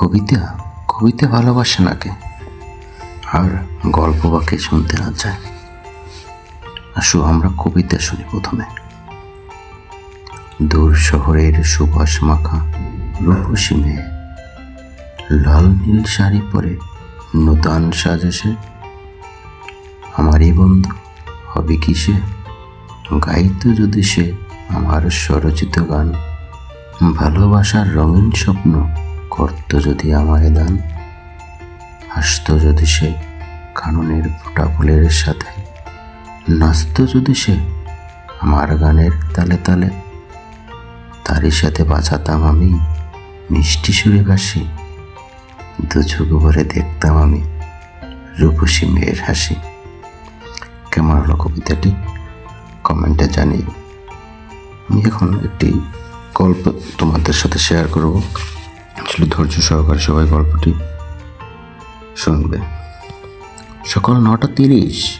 কবিতা কবিতা ভালোবাসে নাকে আর গল্প বাকি শুনতে না চায়? আসো আমরা কবিতা শুনি প্রথমে। দূর শহরের সুবাস মাখা রূপসী মেয়ে। লাল নীল শাড়ি পরে নূতন সাজেছে আমারই বন্ধু, হবে কি সে? গাইতো যদি সে আমার স্বরচিত গান। ভালোবাসার রঙিন স্বপ্ন করত যদি আমায় দান, হাসতো যদি সে কাননের ফোটা ফুলের সাথে, নাচত যদি সে আমার গানের তালে তালে, তারই সাথে বাঁচাতাম আমি, মিষ্টি সুরে বাসি দু চোখ ভরে দেখতাম আমি রূপসী মেয়ের হাসি। কেমন হলো কবিতাটি? কমেন্টে জানিয়ে আমি এখন একটি গল্প তোমাদের সাথে শেয়ার করব। আসলে ধৈর্য সহকারে সবাই গল্পটি শুনবে। সকাল নটা তিরিশ।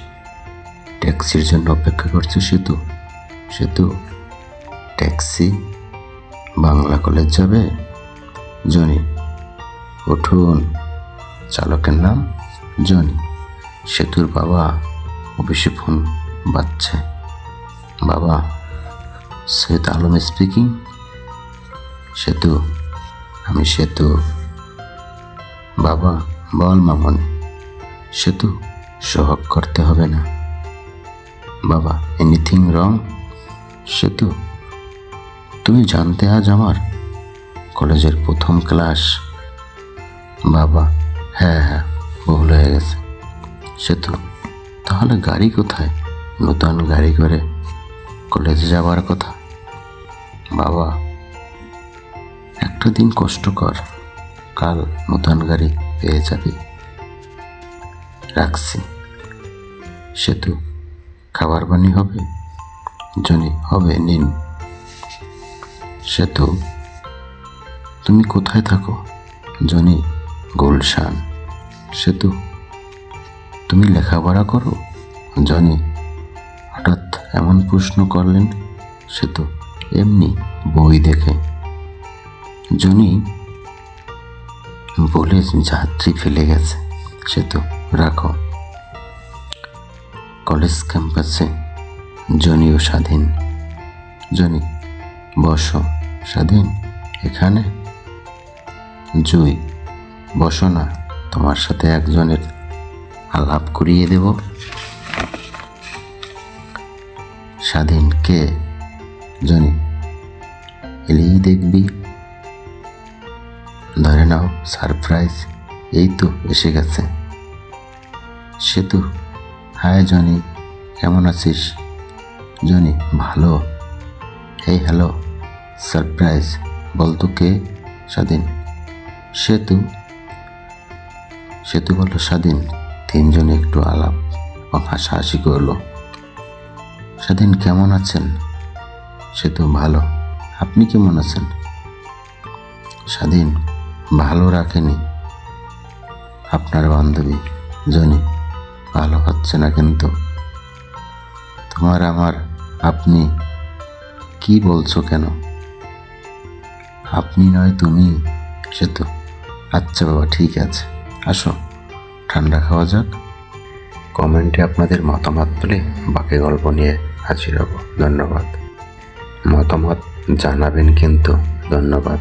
ট্যাক্সির জন্য অপেক্ষা করছে সেতু। সেতু, ট্যাক্সি, বাংলা কলেজ যাবে? জনি, উঠুন। চালকের নাম জনি। সেতুর বাবা অফিসে ফোন বাজছে। বাবা, সৈয়দ আলম স্পিকিং সেতু আমি সেতু। বাবা, বল মামনি, সেতু সোহাগ করতে হবে না। বাবা এনিথিং রং সেতু, তুমি জানতে আজ আমার কলেজের প্রথম ক্লাস। বাবা হ্যাঁ হ্যাঁ ভুল হয়ে গেছে। সেতু, তাহলে গাড়ি কোথায়? নতুন গাড়ি করে কলেজে যাবার কথা। বাবা একটা দিন কষ্ট কর কাল নতুন গাড়ি পেয়ে যাবি। রাখছি। সেতু খাবার পানি হবে, জনি হবে, নিন। সেতু তুমি কোথায় থাকো? জনি গুলশান। সেতু তুমি লেখাপড়া করো? জনি হঠাৎ এমন প্রশ্ন করলেন, সে তো এমনি বই দেখে। জনি বলে যাত্রী ফেলে গেছে। সে তো রাখো। কলেজ ক্যাম্পাসে জনি ও স্বাধীন। জনি, বসো। স্বাধীন, এখানে? জুই, বসো না। তোমার সাথে একজনের আলাপ করিয়ে দেব। স্বাধীন, কে? জানি, এলেই দেখবি। ধরে নাও সারপ্রাইজ এই তো এসে গেছে। সেতু হায় জনি কেমন আছিস? জনি ভালো। এই হ্যালো সারপ্রাইজ বলতো কে? স্বাধীন। সেতু সেতু বলল, স্বাধীন। তিনজনে একটু আলাপ এবং হাসাহাসি করল। স্বাধীন, কেমন আছেন? সেতু, ভালো। আপনি কেমন আছেন? স্বাধীন ভালো রাখেনি। আপনার বান্ধবী জনি ভালো হচ্ছে না কিন্তু। তোমার আমার আপনি কি বলছো কেন? আপনি নয়, তুমি সে তো। আচ্ছা বাবা, ঠিক আছে। আসো, ঠান্ডা খাওয়া যাক। কমেন্টে আপনাদের মতামত বলে বাকি গল্প নিয়ে হাজির হব। ধন্যবাদ। মতামত জানাবেন কিন্তু ধন্যবাদ।